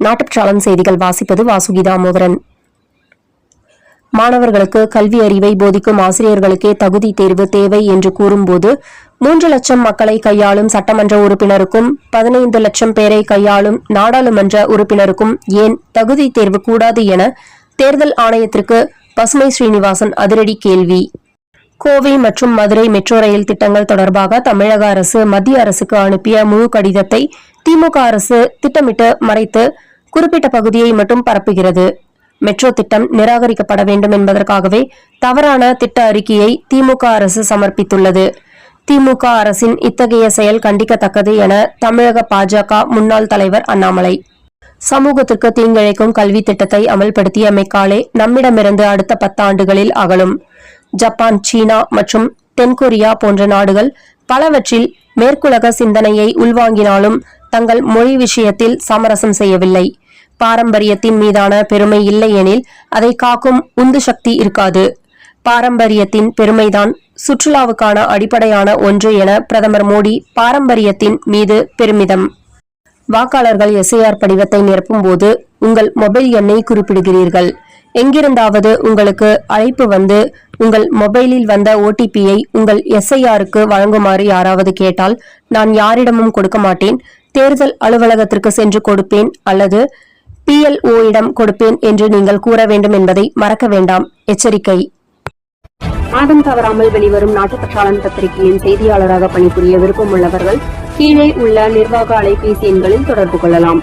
நாட்டுப்பற்றாளன் செய்திகள் வாசிப்பது வாசுகி தாமோதரன் மாணவர்களுக்கு கல்வி அறிவை போதிக்கும் ஆசிரியர்களுக்கே தகுதி தேர்வு தேவை என்று கூறும்போது மூன்று லட்சம் மக்களை கையாளும் சட்டமன்ற உறுப்பினருக்கும் பதினைந்து லட்சம் பேரை கையாளும் நாடாளுமன்ற உறுப்பினருக்கும் ஏன் தகுதி தேர்வு கூடாது என தேர்தல் ஆணையத்திற்கு பசுமை ஸ்ரீனிவாசன் அதிரடி கேள்வி. கோவை மற்றும் மதுரை மெட்ரோ ரயில் திட்டங்கள் தொடர்பாக தமிழக அரசு மத்திய அரசுக்கு அனுப்பிய முழு கடிதத்தை திமுக அரசு திட்டமிட்டு மறைத்து குறிப்பிட்ட பகுதியை மட்டும் பரப்புகிறது. மெட்ரோ திட்டம் நிராகரிக்கப்பட வேண்டும் என்பதற்காகவே தவறான திட்ட அறிக்கையை திமுக அரசு சமர்ப்பித்துள்ளது. திமுக அரசின் இத்தகைய செயல் கண்டிக்கத்தக்கது என தமிழக பாஜக முன்னாள் தலைவர் அண்ணாமலை. சமூகத்திற்கு தீங்கிழைக்கும் கல்வி திட்டத்தை அமல்படுத்தியமைக்காலே நம்மிடமிருந்து அடுத்த பத்தாண்டுகளில் அகலும். ஜப்பான் சீனா மற்றும் தென்கொரியா போன்ற நாடுகள் பலவற்றில் மேற்குலக சிந்தனையை உள்வாங்கினாலும் தங்கள் மொழி விஷயத்தில் சமரசம் செய்யவில்லை. பாரம்பரியத்தின் மீதான பெருமை இல்லையெனில் அதை காக்கும் உந்து சக்தி இருக்காது. பாரம்பரியத்தின் பெருமைதான் சுற்றுலாவுக்கான அடிப்படையான ஒன்று என பிரதமர் மோடி பாரம்பரியத்தின் மீது பெருமிதம். வாக்காளர்கள் எஸ்ஐஆர் படிவத்தை நிரப்பும்போது உங்கள் மொபைல் எண்ணை குறிப்பிடுகிறீர்கள். எங்கிருந்தாவது உங்களுக்கு அழைப்பு வந்து உங்கள் மொபைலில் வந்த ஓடிபியை உங்கள் எஸ்ஐஆருக்கு வழங்குமாறு யாராவது கேட்டால் நான் யாரிடமும் கொடுக்க மாட்டேன். தேர்தல் அலுவலகத்திற்கு சென்று கொடுப்பேன் அல்லது பிஎல்ஓ இடம் கொடுப்பேன் என்று நீங்கள் கூற வேண்டும் என்பதை மறக்க வேண்டாம். எச்சரிக்கை. மாதம் தவறாமல் வெளிவரும் நாட்டுப்பற்றாளன் பத்திரிகையின் செய்தியாளராக பணிபுரிய விருப்பம் உள்ளவர்கள் கீழே உள்ள நிர்வாக அலைபேசி எண்களில் தொடர்பு கொள்ளலாம்.